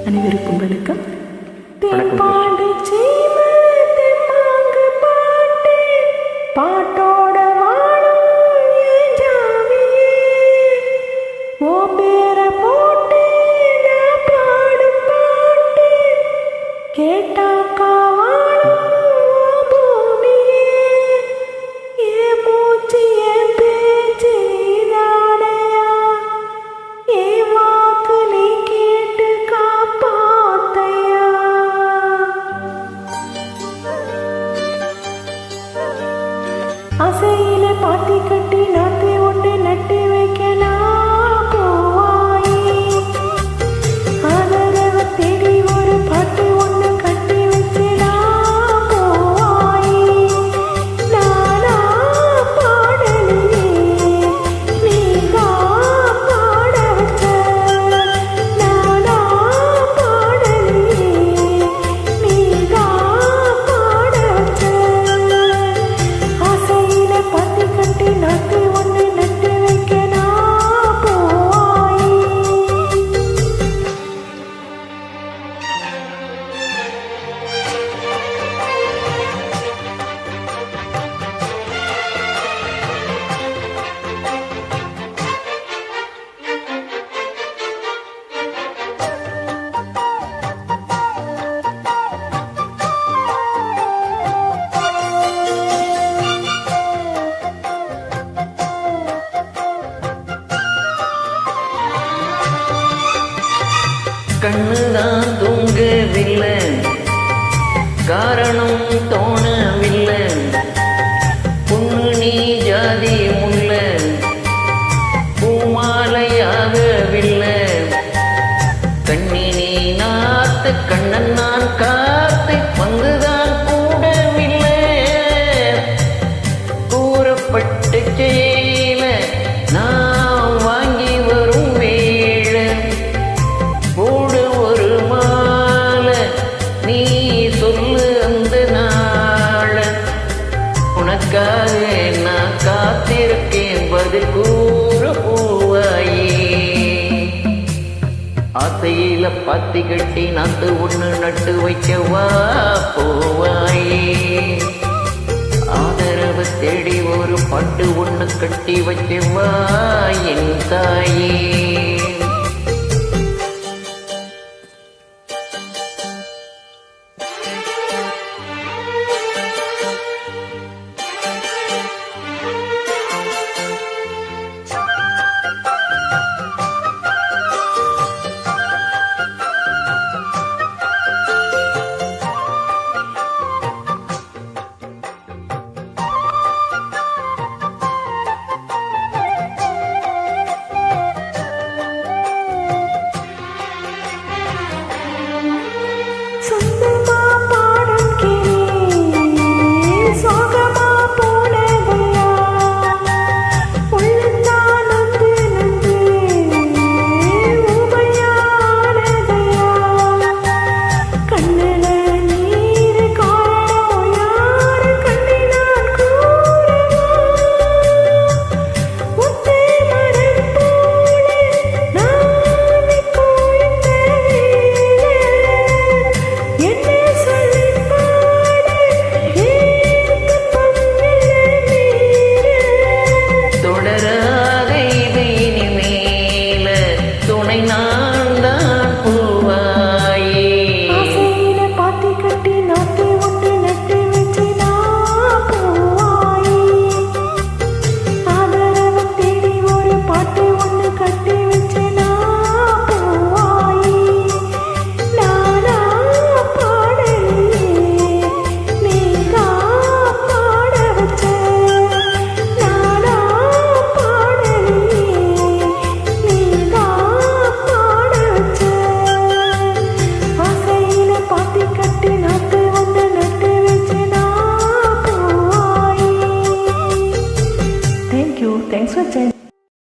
அனைவருக்கும் வணக்கம். பாட்டோட ஓ பேர பாட்டு கேட்டாக்கா அசையில பாத்தி கட்டி நாத்தி ஒன்று நட்டு வைக்கலாம். கண்ணுதான் தூங்கவில்லை. காரணம் தோண உனக்காக நான் காத்திருக்கேன் பதில் கூற பூவாயே. ஆசையில பத்தி கட்டி நாத்து ஒண்ணு நட்டு வைக்கவா போவாயே. ஆதரவு தேடி ஒரு பட்டு ஒண்ணு கட்டி வைக்கவா என் தாயே.